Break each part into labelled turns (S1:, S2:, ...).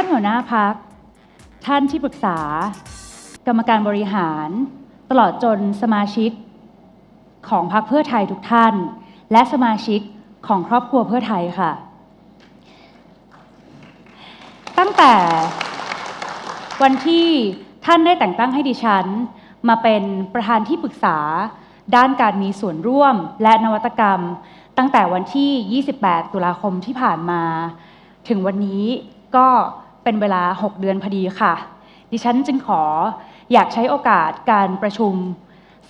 S1: ท่านหัวหน้าพัก ท่านที่ปรึกษา กรรมการบริหาร ตลอดจนสมาชิก ของพรรคเพื่อไทยทุกท่าน และสมาชิกของครอบครัวเพื่อไทยค่ะ ตั้งแต่วันที่ท่านได้แต่งตั้งให้ดิฉัน มาเป็นประธานที่ปรึกษา ด้านการมีส่วนร่วมและนวัตกรรม ตั้งแต่วันที่ 28 ตุลาคมที่ผ่านมา ถึงวันนี้ก็ เป็นเวลา 6 เดือนพอดีค่ะ ดิฉันจึงขออยากใช้โอกาสการประชุม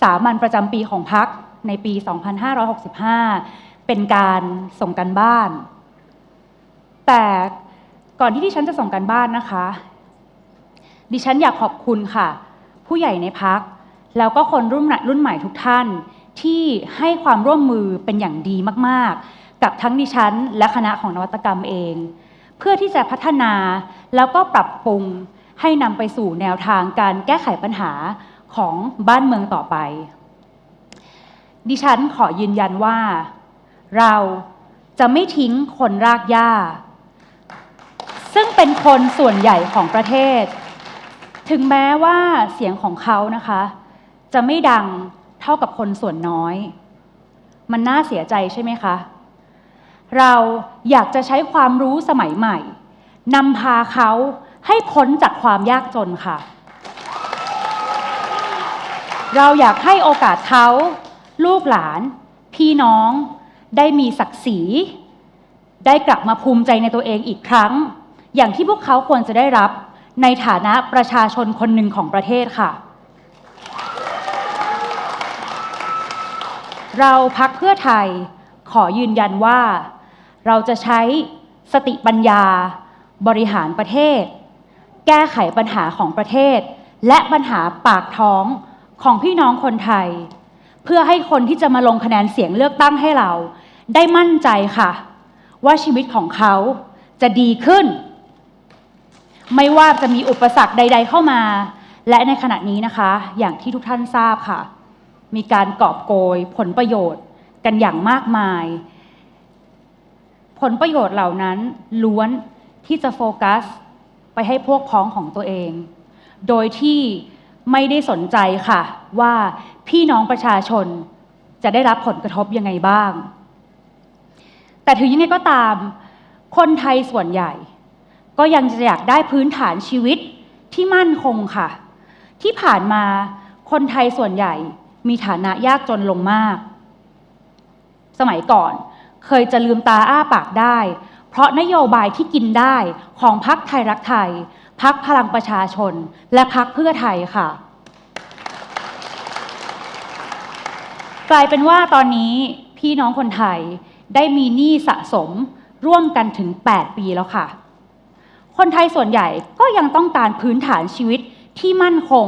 S1: สามัญประจำปีของพักในปี 2565 เป็นการส่งกันบ้าน แต่ก่อนที่ดิฉันจะส่งกันบ้านนะคะ ดิฉันอยากขอบคุณค่ะ ผู้ใหญ่ในพัก แล้วก็คนรุ่นหม่รุ่นใหม่ทุกท่านที่ให้ความร่วมมือเป็นอย่างดีมาก ๆ กับทั้งดิฉันและคณะของนวัตกรรมเอง เพื่อที่จะพัฒนาแล้วก็ปรับปรุงให้นำไปสู่แนวทางการแก้ไขปัญหาของบ้านเมืองต่อไป ดิฉันขอยืนยันว่า เราจะไม่ทิ้งคนรากหญ้า ซึ่งเป็นคนส่วนใหญ่ของประเทศ ถึงแม้ว่าเสียงของเขานะคะ จะไม่ดังเท่ากับคนส่วนน้อย มันน่าเสียใจใช่ไหมคะ เราอยากจะใช้ความรู้สมัยใหม่นำพาเขาให้พ้นจากความยากจนค่ะ เราอยากให้โอกาสเขา ลูกหลาน พี่น้อง ได้มีศักดิ์ศรี ได้กลับมาภูมิใจในตัวเองอีกครั้ง อย่างที่พวกเขาควรจะได้รับในฐานะประชาชนคนหนึ่งของประเทศค่ะ เราพักเพื่อไทยขอยืนยันว่า เราจะใช้สติปัญญา บริหารประเทศ แก้ไขปัญหาของประเทศ และปัญหาปากท้องของพี่น้องคนไทย เพื่อให้คนที่จะมาลงคะแนนเสียงเลือกตั้งให้เรา ได้มั่นใจค่ะ ว่าชีวิตของเขาจะดีขึ้น ไม่ว่าจะมีอุปสรรคใด ๆ เข้ามา และในขณะนี้นะคะ อย่างที่ทุกท่านทราบค่ะ มีการกอบโกยผลประโยชน์กันอย่างมากมาย ผลประโยชน์เหล่านั้นล้วนที่จะโฟกัสไปให้พวกพ้องของตัวเอง โดยที่ไม่ได้สนใจค่ะ ว่าพี่น้องประชาชนจะได้รับผลกระทบยังไงบ้าง แต่ถึงยังไงก็ตาม คนไทยส่วนใหญ่ ก็ยังจะอยากได้พื้นฐานชีวิตที่มั่นคงค่ะ ที่ผ่านมาคนไทยส่วนใหญ่มีฐานะยากจนลงมาก สมัยก่อน เคยจะลืมตาอ้าปากได้ เพราะนโยบายที่กินได้ของพักไทยรักไทย พักพลังประชาชน และพักเพื่อไทยค่ะ กลายเป็นว่าตอนนี้พี่น้องคนไทยได้มีหนี้สะสมร่วมกันถึง 8 ปีแล้วค่ะ คนไทยส่วนใหญ่ก็ยังต้องการพื้นฐานชีวิตที่มั่นคง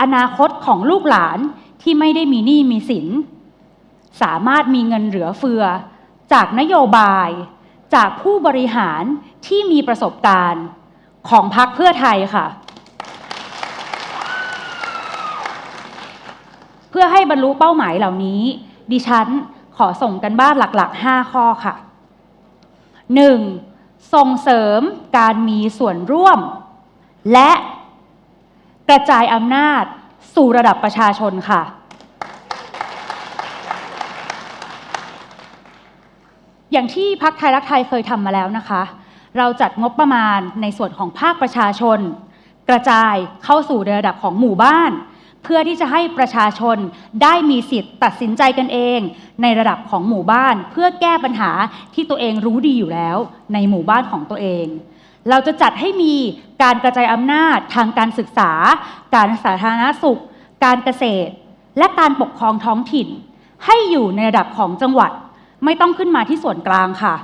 S1: อนาคตของลูกหลานที่ไม่ได้มีหนี้มีสิน สามารถมีเงินเหลือเฟือ จากนโยบาย จากผู้บริหารที่มีประสบการณ์ของพรรคเพื่อไทยค่ะ เพื่อให้บรรลุเป้าหมายเหล่านี้ ดิฉันขอส่งกันบ้านหลักๆ 5 ข้อค่ะ 1. ส่งเสริมการมีส่วนร่วม และกระจายอำนาจสู่ระดับประชาชนค่ะ อย่างที่พักไทยรักไทยเคยทำมาแล้วนะคะ เราจัดงบประมาณในส่วนของภาคประชาชน กระจายเข้าสู่ระดับของหมู่บ้าน เพื่อที่จะให้ประชาชนได้มีสิทธิ์ตัดสินใจกันเอง ในระดับของหมู่บ้าน เพื่อแก้ปัญหาที่ตัวเองรู้ดีอยู่แล้ว ในหมู่บ้านของตัวเองเราจะจัดให้มีการกระจายอำนาจทางการศึกษา การสาธารณสุข การเกษตร และการปกครองท้องถิ่น ให้อยู่ในระดับของจังหวัด ไม่ต้องขึ้นมาที่ส่วนกลางค่ะ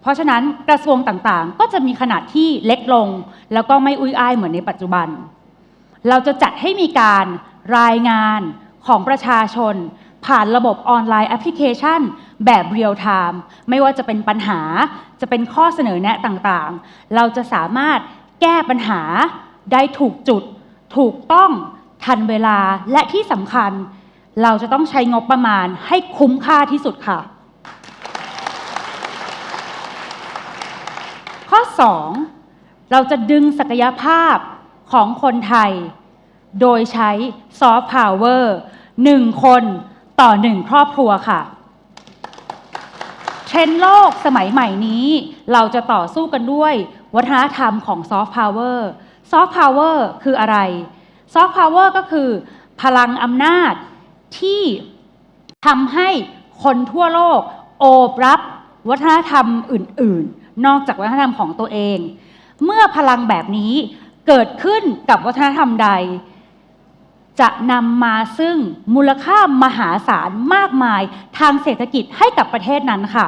S1: เพราะฉะนั้นกระทรวงต่างๆ ก็จะมีขนาดที่เล็กลง แล้วก็ไม่อุ้ยอ้ายเหมือนในปัจจุบัน เราจะจัดให้มีการรายงานของประชาชน ผ่านระบบออนไลน์แอปพลิเคชัน แบบเรียลไทม์ไม่ว่าจะเป็นปัญหาจะเป็นข้อเสนอแนะต่างๆ เราจะสามารถแก้ปัญหาได้ถูกจุด ถูกต้องทันเวลาและที่สำคัญ เราจะต้องใช้งบประมาณให้คุ้มค่าที่สุดค่ะ ข้อ 2 เราจะดึงศักยภาพของคนไทย โดยใช้ซอฟต์พาวเวอร์หนึ่งคนต่อหนึ่งครอบครัวค่ะ เทรนด์โลกสมัยใหม่นี้ เราจะต่อสู้กันด้วยวัฒนธรรมของซอฟต์พาวเวอร์ซอฟต์พาวเวอร์คืออะไรซอฟต์พาวเวอร์ก็คือพลังอำนาจที่ทำให้คนทั่วโลกโอบรับวัฒนธรรมอื่น ๆ นอกจากวัฒนธรรมของตัวเอง เมื่อพลังแบบนี้เกิดขึ้นกับวัฒนธรรมใด จะนำมาซึ่งมูลค่ามหาศาลมากมายทางเศรษฐกิจให้กับประเทศนั้นค่ะ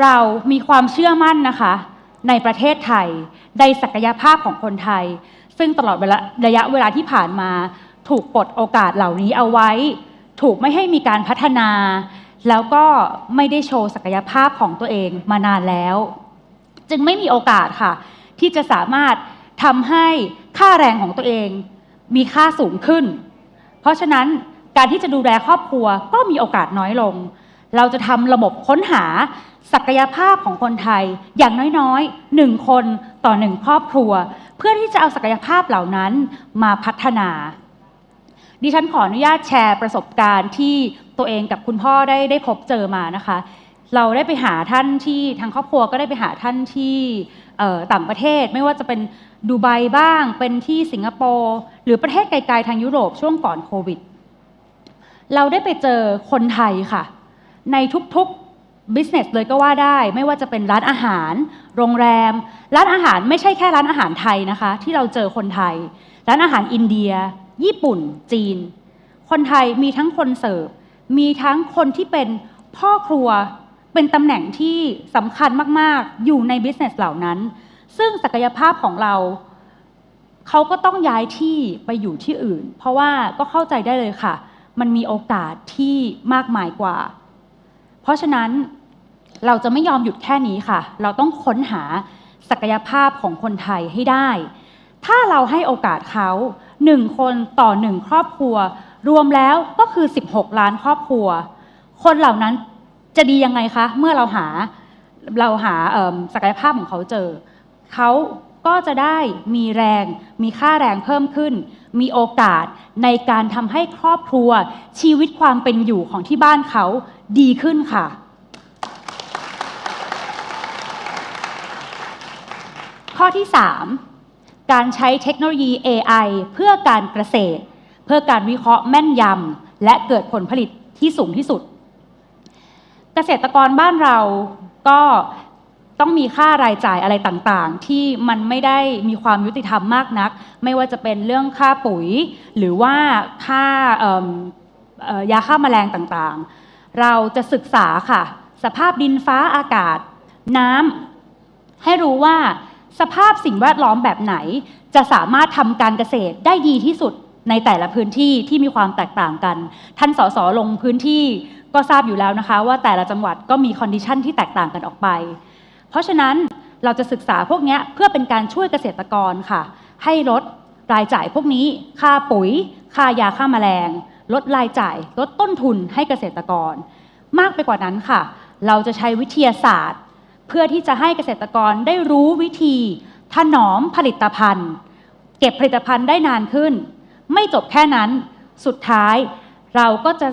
S1: เรามีความเชื่อมั่นนะคะ ในประเทศไทยในศักยภาพของคนไทย ซึ่งตลอดระยะเวลาที่ผ่านมา ถูกปลดโอกาสเหล่านี้เอาไว้ ถูกไม่ให้มีการพัฒนา แล้วก็ไม่ได้โชว์ศักยภาพของตัวเองมานานแล้ว จึงไม่มีโอกาสค่ะ ที่จะสามารถทำให้ค่าแรงของตัวเอง มีค่าสูงขึ้น เพราะฉะนั้นการที่จะดูแลครอบครัวก็มีโอกาสน้อยลง เราจะทำระบบค้นหาศักยภาพของคนไทยอย่างน้อยๆหนึ่งคนต่อหนึ่งครอบครัว เพื่อที่จะเอาศักยภาพเหล่านั้นมาพัฒนา ดิฉันขออนุญาตแชร์ประสบการณ์ที่ ตัวเองกับคุณพ่อได้ได้พบเจอมานะคะ เราได้ไปหาท่านที่ทางครอบครัวก็ได้ไปหาท่านที่ต่างประเทศไม่ว่าจะเป็นดูไบบ้าง เป็นที่สิงคโปร์หรือประเทศไกลๆทางยุโรปช่วงก่อนโควิด เราได้ไปเจอคนไทยค่ะ ในทุกๆ business เลยก็ว่าได้ ไม่ว่าจะเป็นร้านอาหาร โรงแรม ร้านอาหารไม่ใช่แค่ร้านอาหารไทยนะคะ ที่เราเจอคนไทย ร้านอาหารอินเดีย ญี่ปุ่น จีน คนไทยมีทั้งคนเสิร์ฟ มีทั้งคนที่เป็นพ่อครัวเป็นตำแหน่งที่สำคัญมาก ๆ อยู่ใน business เหล่านั้น ซึ่งศักยภาพของเราเขาก็ต้องย้ายที่ไปอยู่ที่อื่น เพราะว่าก็เข้าใจได้เลยค่ะ มันมีโอกาสที่มากมายกว่า เพราะฉะนั้นเราจะไม่ยอมหยุดแค่นี้ค่ะ เราต้องค้นหาศักยภาพของคนไทยให้ได้ ถ้าเราให้โอกาสเขาหนึ่งคนต่อหนึ่งครอบครัว รวมแล้วก็คือ 16 ล้านครอบครัว คนเหล่านั้นจะดียังไงคะ เมื่อเราหาเราหาศักยภาพของเขาเจอ เขาก็จะได้มีแรง มีค่าแรงเพิ่มขึ้น มีโอกาสในการทำให้ครอบครัว ชีวิตความเป็นอยู่ของที่บ้านเขาดีขึ้นค่ะ ข้อที่ 3 การใช้เทคโนโลยี AI เพื่อการเกษตร เพื่อการวิเคราะห์แม่นยำและเกิดผลผลิตที่สูงที่สุด เกษตรกรบ้านเราก็ต้องมีค่ารายจ่ายอะไรต่างๆ ที่มันไม่ได้มีความยุติธรรมมากนัก ไม่ว่าจะเป็นเรื่องค่าปุ๋ย หรือว่าค่าเอิ่มเอ่อยาฆ่าแมลงต่างๆ เราจะศึกษาค่ะ สภาพดินฟ้าอากาศ น้ำให้รู้ว่าสภาพสิ่งแวดล้อมแบบไหน จะสามารถทำการเกษตรได้ดีที่สุด ในแต่ละพื้นที่ที่มีความแตกต่างกัน ท่านสสลงพื้นที่ก็ทราบอยู่แล้วนะคะ ว่าแต่ละจังหวัดก็มีคอนดิชันที่แตกต่างกันออกไป เพราะฉะนั้นเราจะศึกษาพวกนี้เพื่อเป็นการช่วยเกษตรกรค่ะ ให้ลดรายจ่ายพวกนี้ ค่าปุ๋ย ค่ายาฆ่าแมลง ลดรายจ่าย ลดต้นทุนให้เกษตรกร มากไปกว่านั้นค่ะ เราจะใช้วิทยาศาสตร์ เพื่อที่จะให้เกษตรกรได้รู้วิธีถนอมผลิตภัณฑ์ เก็บผลิตภัณฑ์ได้นานขึ้น ไม่จบแค่นั้น สุดท้ายเราก็จะ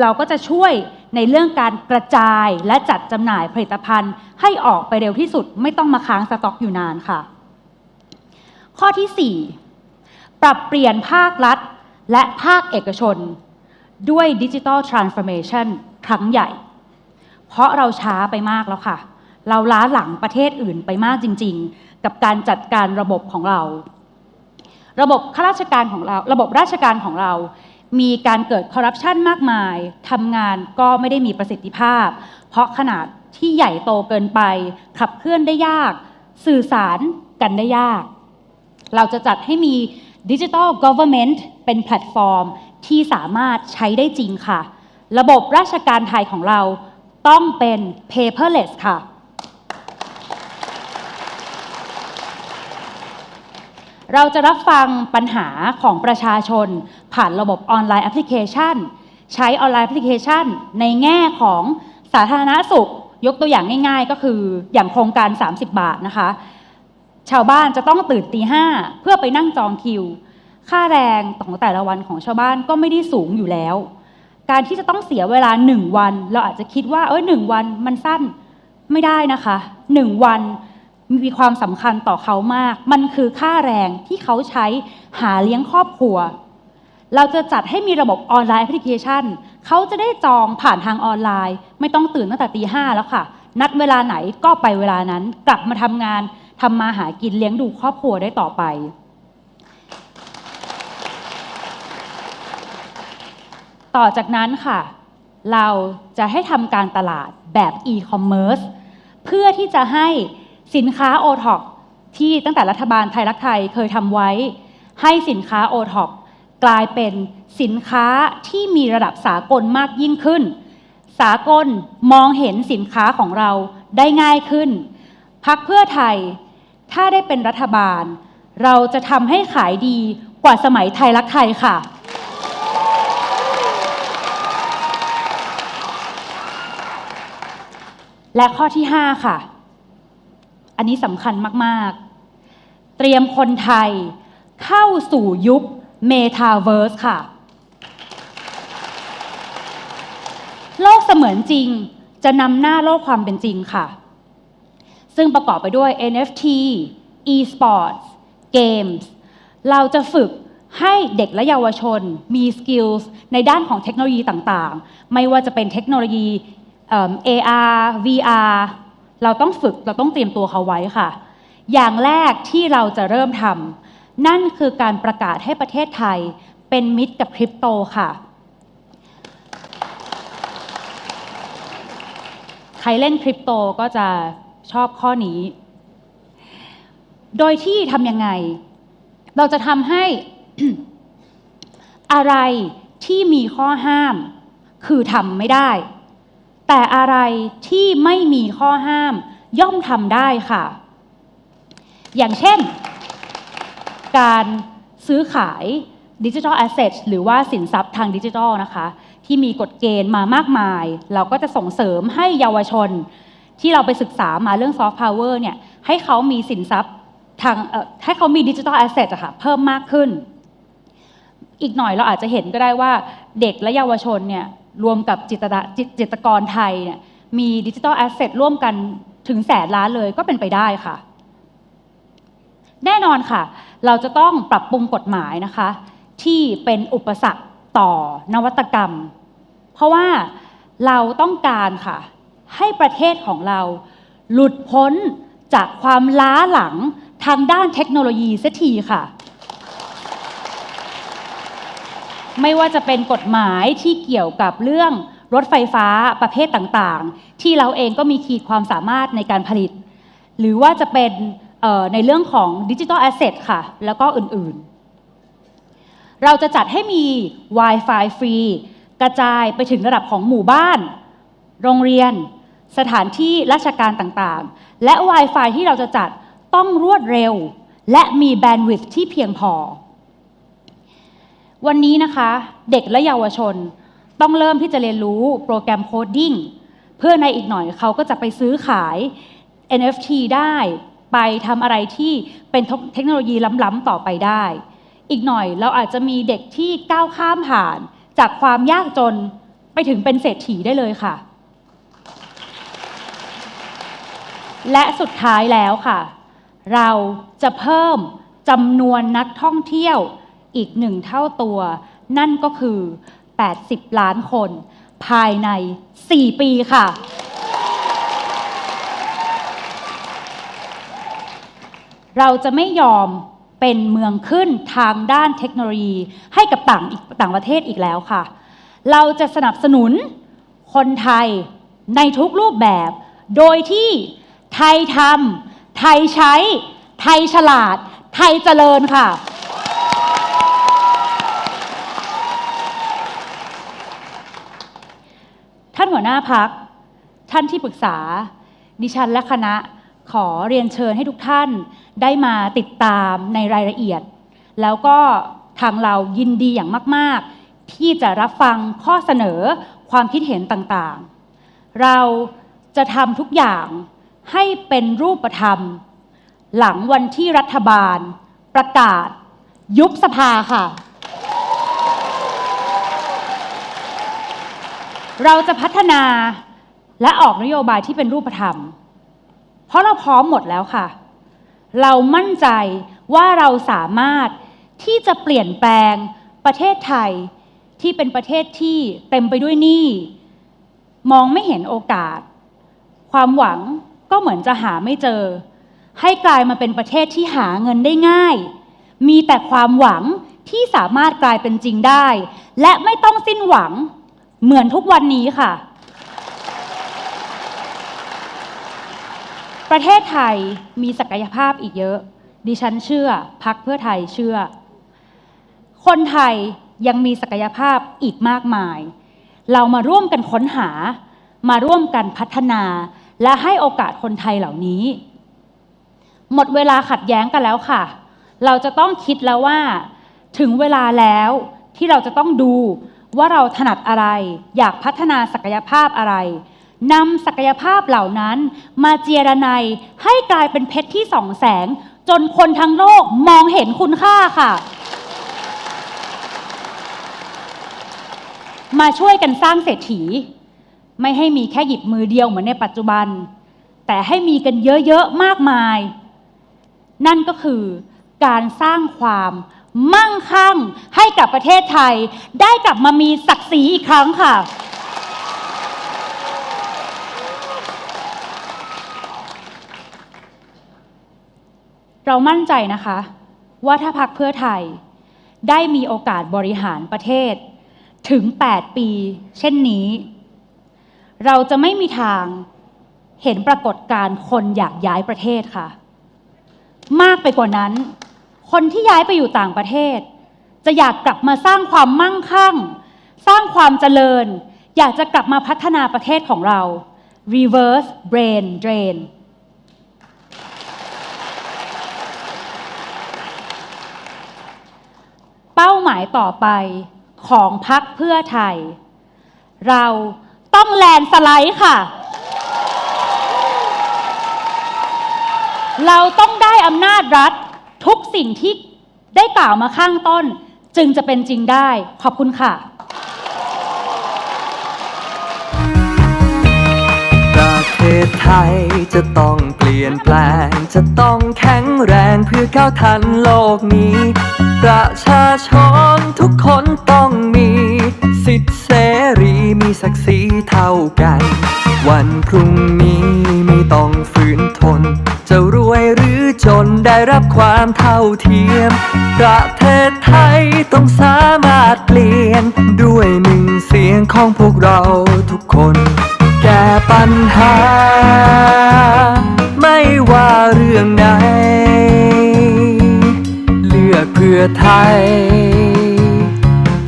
S1: เราก็จะช่วยในเรื่องการกระจายและจัดจำหน่ายผลิตภัณฑ์ ให้ออกไปเร็วที่สุด ไม่ต้องมาค้างสต็อกอยู่นานค่ะ ข้อที่ 4 ปรับเปลี่ยนภาครัฐ และภาคเอกชน ด้วยดิจิ t a ลทรานส์ฟอร์เมชันครั้งใหญ่ เพราะเราช้าไปมากแล้วค่ะ เราล้าหลังประเทศอื่นไปมากจริง ๆ กับการจัดการระบบของเรา ระบบข้าราชการของเรา ระบบราชการของเรา มีการเกิดคอร์รัปชันมากมายทำงานก็ไม่ได้มีประสิทธิภาพ เพราะขนาดที่ใหญ่โตเกินไป ขับเคลื่อนได้ยาก สื่อสารกันได้ยาก เราจะจัดให้มีดิจิ t a ล Government เป็นแพลตฟอร์มที่สามารถใช้ได้จริงค่ะ ระบบราชการไทยของเราต้องเป็น paperless ค่ะ เราจะรับฟังปัญหาของประชาชน ผ่านระบบออนไลน์แอปพลิเคชัน ใช้ออนไลน์แอปพลิเคชัน ในแง่ของสาธารณสุข ยกตัวอย่างง่าย ๆ ก็คืออย่างโครงการ 30 บาทนะคะ ชาวบ้านจะต้องตื่นตีห้าเพื่อไปนั่งจองคิว ค่าแรงของแต่ละวันของชาวบ้านก็ไม่ได้สูงอยู่แล้ว การที่จะต้องเสียเวลาหนึ่งวัน เราอาจจะคิดว่าเออหนึ่งวันมันสั้นไม่ได้นะคะหนึ่งวัน มีความสำคัญต่อเขามาก มันคือค่าแรงที่เขาใช้หาเลี้ยงครอบครัว เราจะจัดให้มีระบบออนไลน์แอปพลิเคชัน เขาจะได้จองผ่านทางออนไลน์ ไม่ต้องตื่นตั้งแต่ตีห้าแล้วค่ะ นัดเวลาไหนก็ไปเวลานั้น กลับมาทำงานทำมาหากินเลี้ยงดูครอบครัวได้ต่อไปต่อจากนั้นค่ะ เราจะให้ทำการตลาดแบบ e-commerce เพื่อที่จะให้ สินค้า o t o p ที่ตั้งแต่รัฐบาลไทยรักไทยเคยทำไว้ ให้สินค้า o t o p กลายเป็นสินค้าที่มีระดับสากลมากยิ่งขึ้น สากลมองเห็นสินค้าของเราได้ง่ายขึ้น พักเพื่อไทย ถ้าได้เป็นรัฐบาล เราจะทำให้ขายดีกว่าสมัยไทยรักไทยค่ะ และข้อที่ 5 ค่ะ อันนี้สำคัญมาก ๆ เตรียมคนไทยเข้าสู่ยุคเมตาเวิร์สค่ะ โลกเสมือนจริงจะนำหน้าโลกความเป็นจริงค่ะ ซึ่งประกอบไปด้วย NFT e-sports games เราจะฝึกให้เด็กและเยาวชนมีสกิลส์ในด้านของเทคโนโลยีต่าง ๆ ไม่ว่าจะเป็นเทคโนโลยี AR VR เราต้องฝึกเราต้องเตรียมตัวเขาไว้ค่ะ อย่างแรกที่เราจะเริ่มทำนั่นคือการประกาศให้ประเทศไทย เป็นมิตรกับคริปโตค่ะ ใครเล่นคริปโตก็จะชอบข้อนี้ โดยที่ทำยังไง เราจะทำให้อะไรที่มีข้อห้าม คือทำไม่ได้ แต่อะไรที่ไม่มีข้อห้ามย่อมทำได้ค่ะ อย่างเช่น การซื้อขายดิจิทัลแอสเซทหรือว่าสินทรัพย์ทางดิจิทัลนะคะ ที่มีกฎเกณฑ์มามากมาย เราก็จะส่งเสริมให้เยาวชน ที่เราไปศึกษามาเรื่องซอฟต์พาวเวอร์เนี่ยให้เขามีสินทรัพย์ทางให้เขามีดิจิทัลแอสเซทอะค่ะเพิ่มมากขึ้น อีกหน่อยเราอาจจะเห็นก็ได้ว่าเด็กและเยาวชนเนี่ย รวมกับจิตรจิตจิตกรไทยเนี่ยมีดิจิทัลแอสเซทร่วมกันถึงแสนล้านเลยก็เป็นไปได้ค่ะ แน่นอนค่ะ เราจะต้องปรับปรุงกฎหมายนะคะ ที่เป็นอุปสรรคต่อนวัตกรรม เพราะว่าเราต้องการค่ะ ให้ประเทศของเรา หลุดพ้นจากความล้าหลังทางด้านเทคโนโลยีเสียทีค่ะ ไม่ว่าจะเป็นกฎหมายที่เกี่ยวกับเรื่องรถไฟฟ้าประเภทต่างๆ ที่เราเองก็มีขีดความสามารถในการผลิต หรือว่าจะเป็นในเรื่องของดิจิทัลแอสเซทค่ะ แล้วก็อื่นๆ เราจะจัดให้มี Wi-Fi ฟรีกระจายไปถึงระดับของหมู่บ้าน โรงเรียน สถานที่ราชการต่างๆ และ Wi-Fi ที่เราจะจัดต้องรวดเร็ว และมีแบนด์วิดที่เพียงพอ วันนี้นะคะเด็กและเยาวชนต้องเริ่มที่จะเรียนรู้โปรแกรมโคดดิ้งเพื่อในอีกหน่อยเขาก็จะไปซื้อขาย NFT ได้ไปทำอะไรที่เป็นเทคโนโลยีล้ำๆต่อไปได้ อีกหน่อยเราอาจจะมีเด็กที่ก้าวข้ามผ่านจากความยากจนไปถึงเป็นเศรษฐีได้เลยค่ะ และสุดท้ายแล้วค่ะ เราจะเพิ่มจำนวนนักท่องเที่ยว อีกหนึ่งเท่าตัว นั่นก็คือ 80 ล้านคน ภายใน 4 ปีค่ะ เราจะไม่ยอมเป็นเมืองขึ้นทางด้านเทคโนโลยีให้กับต่างอีกต่างประเทศอีกแล้วค่ะ เราจะสนับสนุนคนไทยในทุกรูปแบบ โดยที่ไทยทำไทยใช้ ไทยฉลาด ไทยเจริญค่ะ ท่าน หัวหน้าพัก ท่านที่ปรึกษา ดิฉันและคณะขอเรียนเชิญให้ทุกท่านได้มาติดตามในรายละเอียด แล้วก็ทางเรายินดีอย่างมาก ๆ ที่จะรับฟังข้อเสนอความคิดเห็นต่างๆ เราจะทำทุกอย่างให้เป็นรูปธรรม หลังวันที่รัฐบาล ประกาศ ยุบสภาค่ะ เราจะพัฒนาและออกนโยบายที่เป็นรูปธรรม เพราะเราพร้อมหมดแล้วค่ะ เรามั่นใจว่าเราสามารถที่จะเปลี่ยนแปลงประเทศไทยที่เป็นประเทศที่เต็มไปด้วยหนี้มองไม่เห็นโอกาส ความหวังก็เหมือนจะหาไม่เจอ ให้กลายมาเป็นประเทศที่หาเงินได้ง่าย มีแต่ความหวังที่สามารถกลายเป็นจริงได้ และไม่ต้องสิ้นหวัง เหมือนทุกวันนี้ค่ะ ประเทศไทยมีศักยภาพอีกเยอะ ดิฉันเชื่อพักเพื่อไทยเชื่อ คนไทยยังมีศักยภาพอีกมากมาย เรามาร่วมกันค้นหา มาร่วมกันพัฒนา และให้โอกาสคนไทยเหล่านี้ หมดเวลาขัดแย้งกันแล้วค่ะ เราจะต้องคิดแล้วว่า ถึงเวลาแล้วที่เราจะต้องดู ว่าเราถนัดอะไร อยากพัฒนาศักยภาพอะไรนำศักยภาพเหล่านั้น มาเจียรนัยให้กลายเป็นเพชรที่ส่องแสง จนคนทั้งโลกมองเห็นคุณค่าค่ะ มาช่วยกันสร้างเศรษฐี ไม่ให้มีแค่หยิบมือเดียวเหมือนในปัจจุบัน แต่ให้มีกันเยอะ ๆ มากมาย นั่นก็คือการสร้างความ มั่งคั่งให้กับประเทศไทย ได้กลับมามีศักดิ์ศรีอีกครั้งค่ะ เรามั่นใจนะคะ ว่าถ้าพักเพื่อไทย ได้มีโอกาสบริหารประเทศ ถึง 8 ปี เช่นนี้ เราจะไม่มีทางเห็นปรากฏการณ์คนอยากย้ายประเทศค่ะ มากไปกว่านั้น คนที่ย้ายไปอยู่ต่างประเทศ จะอยากกลับมาสร้างความมั่งคั่ง สร้างความเจริญ อยากจะกลับมาพัฒนาประเทศของเรา reverse brain drain เป้าหมายต่อไปของพักเพื่อไทย เราต้องแลนสไลด์ค่ะ เราต้องได้อำนาจรัฐ ทุกสิ่งที่ได้กล่าวมาข้างต้น จึงจะเป็นจริงได้ ขอบคุณค่ะ
S2: ประเทศไทยจะต้องเปลี่ยนแปลง จะต้องแข็งแรงเพื่อก้าวทันโลกนี้ ประชาชนทุกคนต้องมี สิทธิเสรีมีศักดิ์ศรีเท่ากัน วันพรุ่งนี้ไม่ต้องฝืนทน จะรวยหรือจนได้รับความเท่าเทียม ประเทศไทยต้องสามารถเปลี่ยน ด้วยหนึ่งเสียงของพวกเราทุกคน แก้ปัญหา ไม่ว่าเรื่องไหนเลือกเพื่อไทย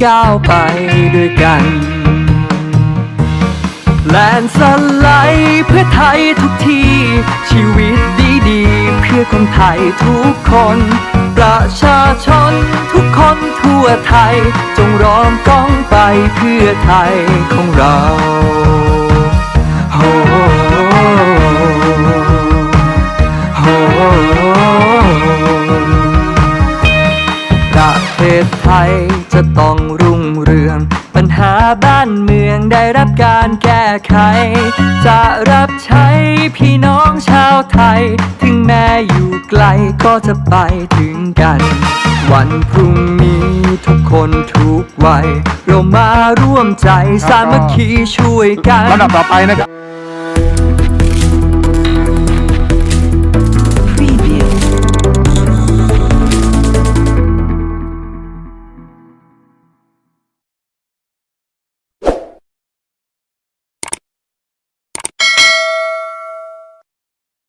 S2: ก้าวไปด้วยกัน แลนสไลด์เพื่อไทยทุกที ชีวิตดีๆ เพื่อคนไทยทุกคน ประชาชนทุกคนทั่วไทย จงร้องก้องไปเพื่อไทยของเราโอ้โอ้ ศไทยจะต้องรุ่งเรือง ปัญหาบ้านเมืองได้รับการแก้ไข จะรับใช้พี่น้องชาวไทย ถึงแม้อยู่ไกลก็จะไปถึงกัน วันพรุ่งนี้ทุกคนทุกวัยเรามาร่วมใจสามัคคีช่วยกัน
S3: ลำดับต่อไปนะครับ